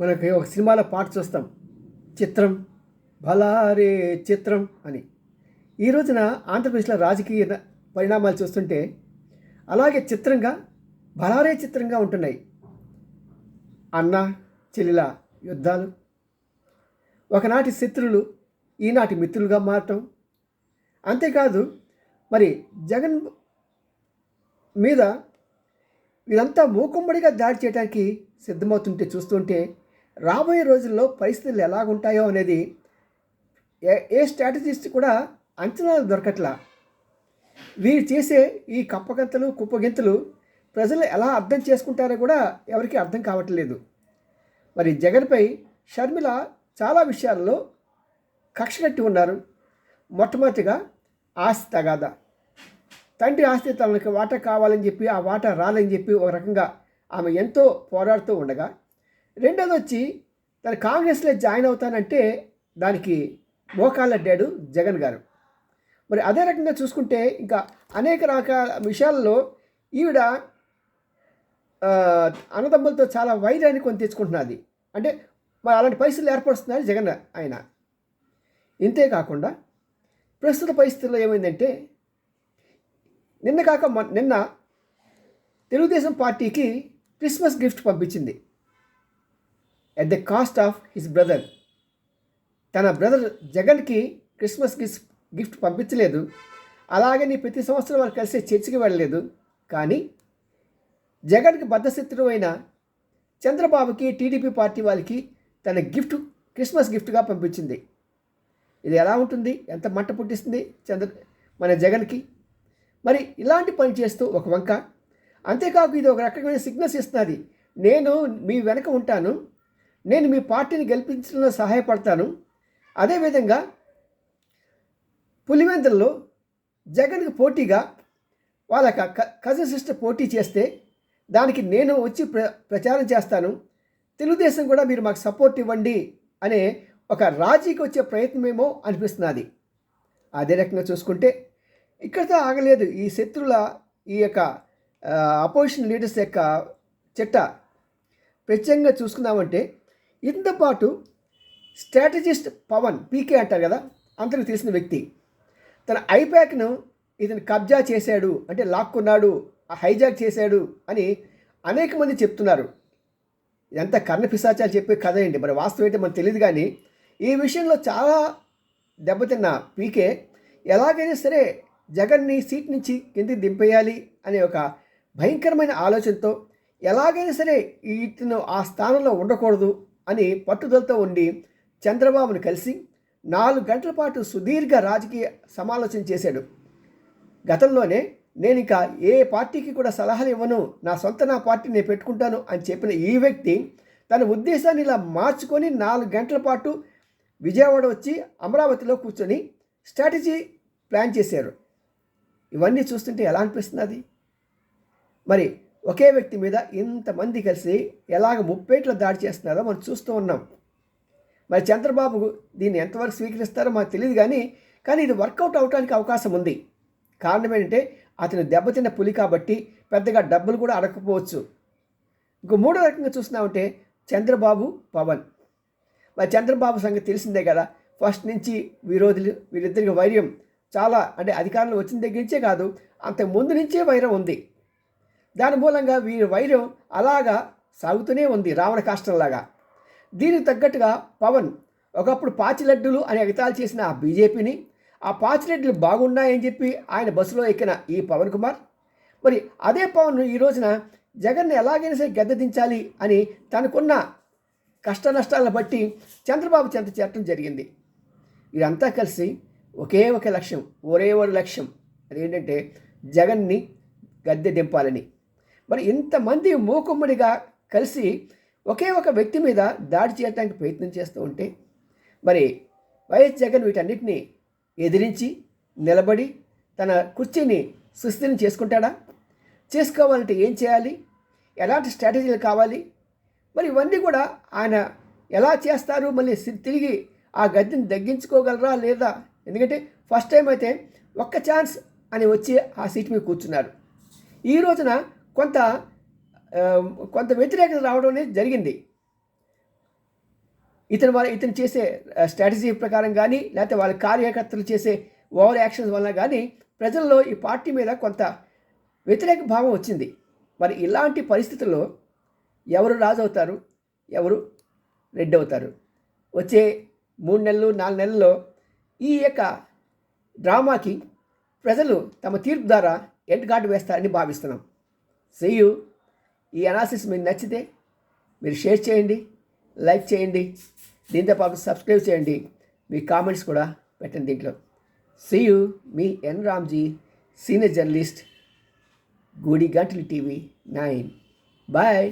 మనకి ఒక సినిమాలో పాట చూస్తాం. చిత్రం. భలారే చిత్రం అని. ఈ రోజున ఆంధ్రప్రదేశ్లో రాజకీయ పరిణామాలు చూస్తుంటే అలాగే చిత్రంగా భలారే చిత్రంగా ఉంటున్నాయి. అన్న చెల్లెల యుద్ధాలు. ఒకనాటి శత్రులు ఈనాటి మిత్రులుగా మారటం. అంతేకాదు మరి జగన్ మీద వీరంతా మూకుమ్మడిగా దాడి చేయడానికి సిద్ధమవుతుంటే చూస్తుంటే రాబోయే రోజుల్లో పరిస్థితులు ఎలాగుంటాయో అనేది ఏ ఏ స్ట్రాటజిస్ట్ కూడా అంచనాలు దొరకట్లా. వీరు చేసే ఈ కప్పగంతలు కుప్పగింతలు ప్రజలు ఎలా అర్థం చేసుకుంటారో కూడా ఎవరికీ అర్థం కావట్లేదు. మరి జగన్పై షర్మిల చాలా విషయాల్లో కక్ష కట్టి ఉన్నారు. మొట్టమొదటిగా ఆస్తి తగాదా. తండ్రి ఆస్తి తనకి వాటా కావాలని చెప్పి ఆ వాటా రాలని చెప్పి ఒక రకంగా ఆమె ఎంతో పోరాడుతూ ఉండగా రెండోది వచ్చి తన కాంగ్రెస్లో జాయిన్ అవుతానంటే దానికి మోకాళ్ళడ్డాడు జగన్ గారు. మరి అదే రకంగా చూసుకుంటే ఇంకా అనేక రకాల విషయాల్లో ఈవిడ అన్నదమ్ములతో చాలా వైరాన్ని కొని తెచ్చుకుంటున్నది. అంటే మరి అలాంటి పరిస్థితులు ఏర్పరుస్తున్నారు జగన్ ఆయన. ఇంతే కాకుండా ప్రస్తుత పరిస్థితుల్లో ఏమైందంటే నిన్న కాక నిన్న తెలుగుదేశం పార్టీకి క్రిస్మస్ గిఫ్ట్ పంపించింది. At the cost of his brother తన బ్రదర్ జగన్కి క్రిస్మస్ గిఫ్ట్ గిఫ్ట్ పంపించలేదు. అలాగని ప్రతి సంవత్సరం వాళ్ళు కలిసి చర్చికి వెళ్ళలేదు. కానీ జగన్కి బద్ధశత్రువు అయిన చంద్రబాబుకి టీడీపీ పార్టీ వాళ్ళకి తన గిఫ్ట్ క్రిస్మస్ గిఫ్ట్గా పంపించింది. ఇది ఎలా ఉంటుంది? ఎంత మంట పుట్టిస్తుంది చంద్ర మన జగన్కి? మరి ఇలాంటి పని చేస్తూ ఒక వంక. అంతేకాకు ఇది ఒక రకమైన సిగ్నల్స్ ఇస్తున్నది. నేను మీ వెనక ఉంటాను. నేను మీ పార్టీని గెలిపించడంలో సహాయపడతాను. అదేవిధంగా పులివెందుల్లో జగన్కి పోటీగా వాళ్ళ క- కజిన్ సిస్టర్ పోటీ చేస్తే దానికి నేను వచ్చి ప్ర ప్రచారం చేస్తాను. తెలుగుదేశం కూడా మీరు మాకు సపోర్ట్ ఇవ్వండి అనే ఒక రాజీకి వచ్చే ప్రయత్నమేమో అనిపిస్తున్నది. అదే రకంగా చూసుకుంటే ఇక్కడితో ఆగలేదు. ఈ శత్రుల ఈ యొక్క అపోజిషన్ లీడర్స్ యొక్క చిట్ట ప్రత్యేకంగా చూసుకున్నామంటే ఇంత పాటు స్ట్రాటజిస్ట్ పవన్ పీకే అంటారు కదా అందరికి తెలిసిన వ్యక్తి. తన ఐప్యాక్ను ఇతను కబ్జా చేశాడు అంటే లాక్కున్నాడు హైజాక్ చేశాడు అని అనేక మంది చెప్తున్నారు. ఇదంతా కర్ణ పిశాచాలు చెప్పే కథ అండి. మరి వాస్తవం ఏంటి మనకు తెలియదు కానీ ఈ విషయంలో చాలా దెబ్బతిన్న పీకే ఎలాగైనా సరే జగన్ని సీట్ నుంచి కిందికి దింపేయాలి అనే ఒక భయంకరమైన ఆలోచనతో ఎలాగైనా సరే ఇతను ఆ స్థానంలో ఉండకూడదు అని పట్టుదలతో ఉండి చంద్రబాబును కలిసి నాలుగు గంటల పాటు సుదీర్ఘ రాజకీయ సమాలోచన చేశాడు. గతంలోనే నేను ఇంకా ఏ పార్టీకి కూడా సలహాలు ఇవ్వను నా సొంత నా పార్టీ నేను పెట్టుకుంటాను అని చెప్పిన ఈ వ్యక్తి తన ఉద్దేశాన్ని ఇలా మార్చుకొని నాలుగు గంటల పాటు విజయవాడ వచ్చి అమరావతిలో కూర్చొని స్ట్రాటజీ ప్లాన్ చేశారు. ఇవన్నీ చూస్తుంటే ఎలా అనిపిస్తున్నది మరి ఒకే వ్యక్తి మీద ఇంతమంది కలిసి ఎలాగ ముప్పేట్లో దాడి చేస్తున్నారో మనం చూస్తూ ఉన్నాం. మరి చంద్రబాబు దీన్ని ఎంతవరకు స్వీకరిస్తారో మాకు తెలియదు కానీ కానీ ఇది వర్కౌట్ అవడానికి అవకాశం ఉంది. కారణం ఏంటంటే అతను దెబ్బతిన్న పులి కాబట్టి పెద్దగా డబ్బులు కూడా అడగకపోవచ్చు. ఇంకో మూడో రకంగా చూసినామంటే చంద్రబాబు పవన్. మరి చంద్రబాబు సంగతి తెలిసిందే కదా ఫస్ట్ నుంచి విరోధులు వీరిద్దరికి వైర్యం చాలా అంటే అధికారంలో వచ్చిన దగ్గర నుంచే కాదు అంతకు ముందు నుంచే వైరం ఉంది. దాని మూలంగా వీరి వైరం అలాగా సాగుతూనే ఉంది రావణ కాష్టంలాగా. దీనికి తగ్గట్టుగా పవన్ ఒకప్పుడు పాచిలడ్డులు అని ఎగతాలు చేసిన ఆ బీజేపీని ఆ పాచిలడ్డులు బాగున్నాయని చెప్పి ఆయన బస్సులో ఎక్కిన ఈ పవన్ కుమార్ మరి అదే పవన్ ఈ రోజున జగన్ని ఎలాగైనా సరే గద్దెదించాలి అని తనకున్న కష్ట నష్టాలను బట్టి చంద్రబాబు చెంత చేరటం జరిగింది. ఇదంతా కలిసి ఒకే ఒక లక్ష్యం ఒరే ఒక లక్ష్యం. అదేంటంటే జగన్ని గద్దె దింపాలని. మరి ఇంతమంది మూకుమ్మడిగా కలిసి ఒకే ఒక వ్యక్తి మీద దాడి చేయడానికి ప్రయత్నం చేస్తూ ఉంటే మరి వైఎస్ జగన్ వీటన్నిటిని ఎదిరించి నిలబడి తన కుర్చీని సుస్థిరం చేసుకుంటాడా? చేసుకోవాలంటే ఏం చేయాలి? ఎలాంటి స్ట్రాటజీలు కావాలి? మరి ఇవన్నీ కూడా ఆయన ఎలా చేస్తారు? మళ్ళీ తిరిగి ఆ గద్దెని తగ్గించుకోగలరా లేదా? ఎందుకంటే ఫస్ట్ టైం అయితే ఒక్క ఛాన్స్ అని వచ్చి ఆ సీట్ మీద కూర్చున్నారు. ఈ రోజున కొంత కొంత వ్యతిరేకత రావడం అనేది జరిగింది. ఇతను వాళ్ళ ఇతను చేసే స్ట్రాటజీ ప్రకారం కానీ లేకపోతే వాళ్ళ కార్యకర్తలు చేసే ఓవర్ యాక్షన్స్ వలన కానీ ప్రజల్లో ఈ పార్టీ మీద కొంత వ్యతిరేక భావం వచ్చింది. మరి ఇలాంటి పరిస్థితుల్లో ఎవరు రాజు అవుతారు ఎవరు రెడ్డి అవుతారు వచ్చే మూడు నెలలు నాలుగు నెలల్లో ఈ యొక్క డ్రామాకి ప్రజలు తమ తీర్పు ద్వారా ఎండ్ కార్డు వేస్తారని భావిస్తున్నాం. సెయ్యు ఈ అనాలిసిస్ మీకు నచ్చితే మీరు షేర్ చేయండి లైక్ చేయండి దీంతోపాటు సబ్స్క్రైబ్ చేయండి. మీ కామెంట్స్ కూడా పెట్టండి దీంట్లో. See you N Ramji senior journalist Goodi Gantalu TV nine. Bye